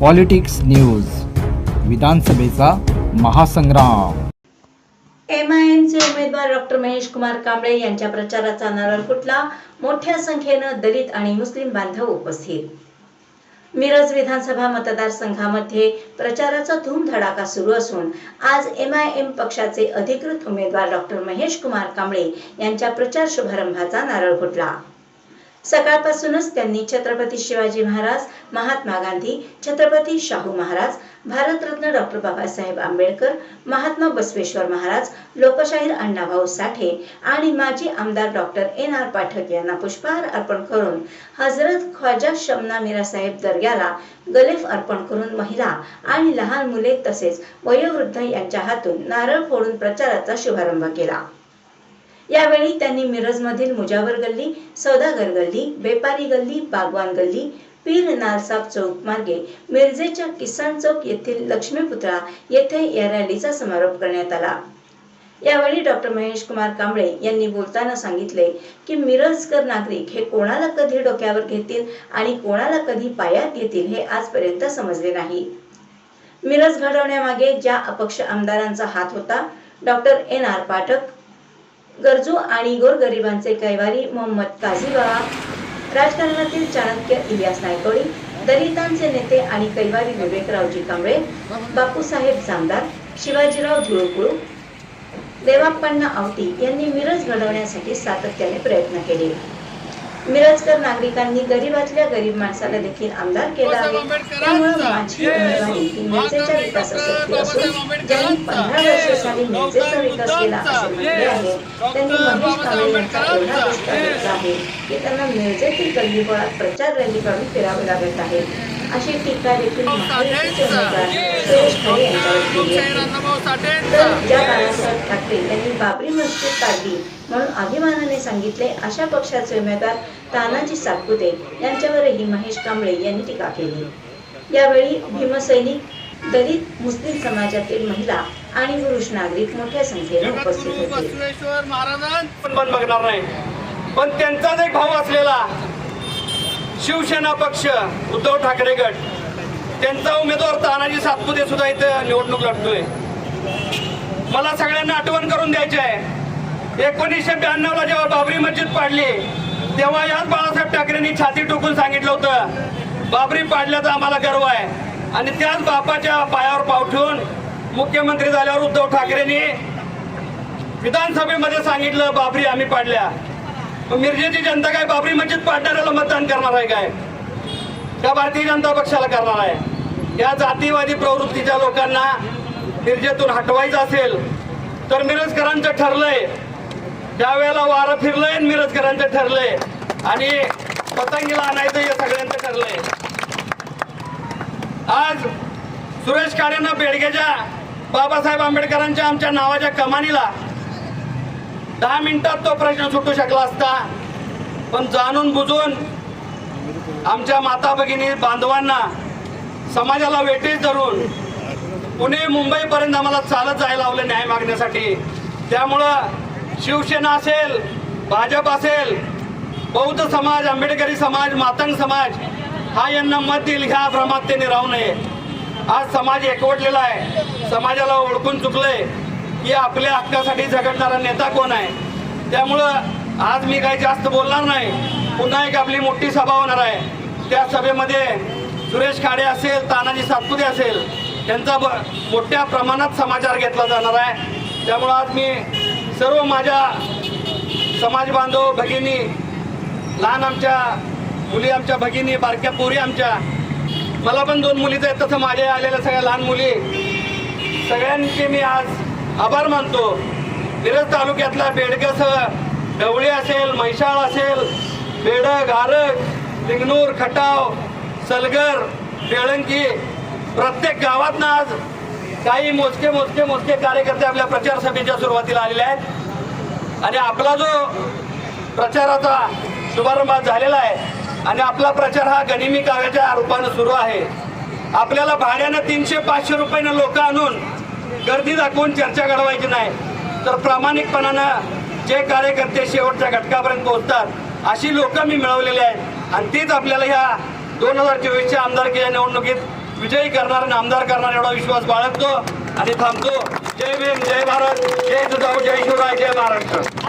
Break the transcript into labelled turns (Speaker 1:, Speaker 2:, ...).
Speaker 1: Politics news विधानसभेचा महासंग्राम.
Speaker 2: M I एमचे उमेदवार डॉक्टर महेश कुमार कांबळे यांच्या प्रचाराचा नारळ फुटला. मोठ्या संख्येनं दलित आणि मुस्लिम बांधव उपस्थित. मिरज विधानसभा मतदारसंघामध्ये प्रचाराचा धूमधडाका सुरू असून आज एम आय एम पक्षाचे अधिकृत उमेदवार डॉक्टर महेश कुमार कांबळे यांच्या प्रचार शुभारंभाचा नारळ फुटला. सकाळपासूनच त्यांनी छत्रपती शिवाजी महाराज महात्मा गांधी छत्रपती शाहू महाराज भारतरत्न डॉक्टर बाबासाहेब आंबेडकर महात्मा बसवेश्वर महाराज लोकशाहीर अण्णाभाऊ साठे आणि माजी आमदार डॉक्टर एन आर पाठक यांना पुष्पहार अर्पण करून हजरत ख्वाजा शमना मिरासाहेब दर्ग्याला गलेफ अर्पण करून महिला आणि लहान मुले तसेच वयोवृद्ध यांच्या हातून नारळ फोडून प्रचाराचा शुभारंभ केला. यावेळी त्यांनी मिरजमधील मुजावर गल्ली सौदागर गल्ली बेपारी गल्ली बागवान गल्ली पीर नालसाब चौक मार्गे मिरजेच्या किसान चौक येथील लक्ष्मीपुत्रा येथे या रॅलीचा समारोप करण्यात आला. यावेळी डॉक्टर महेश कुमार कांबळे यांनी बोलताना सांगितले की मिरजकर नागरिक हे कोणाला कधी डोक्यावर घेतील आणि कोणाला कधी पायात घेतील हे आजपर्यंत समजले नाही. मिरज घडवण्यामागे ज्या अपक्ष आमदारांचा हात होता डॉक्टर एन. आर. पाठक गरजू आणि गोरगरिबांचे कैवारी मोहम्मद काझीबा राजकारणातील चाणक्य इलियास नायकोडी दलितांचे नेते आणि कैवारी विवेकरावजी कांबळे बापूसाहेब जामदार शिवाजीराव धुळकुळू देवाप्पांना आवटी यांनी मिरज घडवण्यासाठी सातत्याने प्रयत्न केले. मिरजकर नागरिकांनी गरीबातल्या गरीब माणसाला देखील आमदार केला आहे. त्यामुळे माझी उमेदवारी ही मिरजेच्या विकासासाठी असून ज्यांनी पंधरा वर्ष साली मिरजेचा विकास केला असे म्हटले आहे त्यांनी महेश कांबळे यांचा एवढा विस्तार घेतला आहे की त्यांना मिरजेतील गल्लीबोळात प्रचार रॅली काढून फिरावे लागत आहे. अशी टीका देखील महायुतीचे उमेदवार सुरेश खरे यांच्यावर केली आहे. तर ज्या बाळासाहेब ठाकरे बाबरी मस्जिद काढली. म्हणून अभिमानाने सांगितले अशा पक्षाचे उमेदवार तानाजी सातपुते यांच्यावरही महेश कांबळे यांनी टीका केली. यावेळी भीमसैनिक दलित मुस्लिम समाजातील महिला आणि पुरुष नागरिक मोठ्या संख्येने उपस्थित होते.
Speaker 3: पण बंद बघणार नाही. पण त्यांचाच एक भाऊ असलेला शिवसेना पक्ष उद्धव ठाकरे गट त्यांचा उमेदवार तानाजी सातपुते सुद्धा इथं निवडणूक लढतोय. मला सगळ्यांना आठवण करून द्यायची आहे एकोणीसशे ब्याण्णव ला जेव्हा बाबरी मस्जिद पाडली तेव्हा याच बाळासाहेब ठाकरेंनी छाती टोकून सांगितलं होतं बाबरी पाडल्याचा आम्हाला गर्व आहे. आणि त्याच बापाच्या पायावर पाव ठेवून मुख्यमंत्री झाल्यावर उद्धव ठाकरेंनी विधानसभेमध्ये सांगितलं बाबरी आम्ही पाडल्या. मिरजेची जनता काय बाबरी मस्जिद पाडणाऱ्याला मतदान करणार आहे काय? का भारतीय जनता पक्षाला करणार आहे. या जातीवादी प्रवृत्तीच्या लोकांना निर्जेतून हटवायचं असेल तर मिरजकरांचं ठरलंय. त्यावेळेला वारं फिरलंय आणि मिरजकरांचं ठरलंय. आणि पतंगीला आणायचं हे सगळ्यांचं ठरलंय. आज सुरेश काळेनं बेडगेच्या बाबासाहेब आंबेडकरांच्या आमच्या नावाच्या कमानीला दहा मिनिटात तो प्रश्न सुटू शकला असता. पण जाणून बुजून आमच्या माता भगिनी बांधवांना समाजाला वेटीस धरून पुणे मुंबईपर्यंत आम्हाला चालत जायला लावलं न्याय मागण्यासाठी. त्यामुळं शिवसेना असेल भाजप असेल बौद्ध समाज आंबेडकरी समाज मातंग समाज हा यांना मत देईल ह्या भ्रमात त्यांनी राहू नये. आज समाज एकवटलेला आहे. समाजाला ओळखून चुकलंय की आपल्या हक्कासाठी झगडणारा नेता कोण आहे? त्यामुळं आज मी काही जास्त बोलणार नाही. पुन्हा एक आपली मोठी सभा होणार आहे. त्या सभेमध्ये सुरेश खाडे असेल तानाजी सातपुते असेल त्यांचा ब मोठ्या प्रमाणात समाचार घेतला जाणार आहे. त्यामुळं आज मी सर्व माझ्या समाज बांधव भगिनी लहान आमच्या मुली आमच्या भगिनी बारक्या पोरी आमच्या मला पण दोन मुलीच आहेत तसं माझ्या आलेल्या सगळ्या लहान मुली. सगळ्यांचे मी आज आभार मानतो. मिरज तालुक्यातला बेडगसह ढवळी असेल म्हैसाळ असेल बेडग आरग लिंगनूर खटाव सलगर बेळंकी प्रत्येक गावातनं आज काही मोजके मोजके मोजके कार्यकर्ते आपल्या प्रचार सभेच्या सुरुवातीला आलेले आहेत. आणि आपला जो प्रचाराचा शुभारंभ झालेला आहे आणि आपला प्रचार हा गनिमी काव्याच्या रूपानं सुरू आहे. आपल्याला भाड्यानं तीनशे पाचशे रुपयानं लोक आणून गर्दी दाखवून चर्चा घडवायची नाही. तर प्रामाणिकपणानं जे कार्यकर्ते शेवटच्या घटकापर्यंत पोहोचतात अशी लोक मी मिळवलेली आहेत. आणि तीच आपल्याला ह्या दोन हजार चोवीसच्या आमदारकीच्या निवडणुकीत विजयी करणार आणि आमदार करणार एवढा विश्वास बाळगतो आणि थांबतो. जय भीम जय भारत जय जिजाऊ जय शिवराय जय महाराष्ट्र.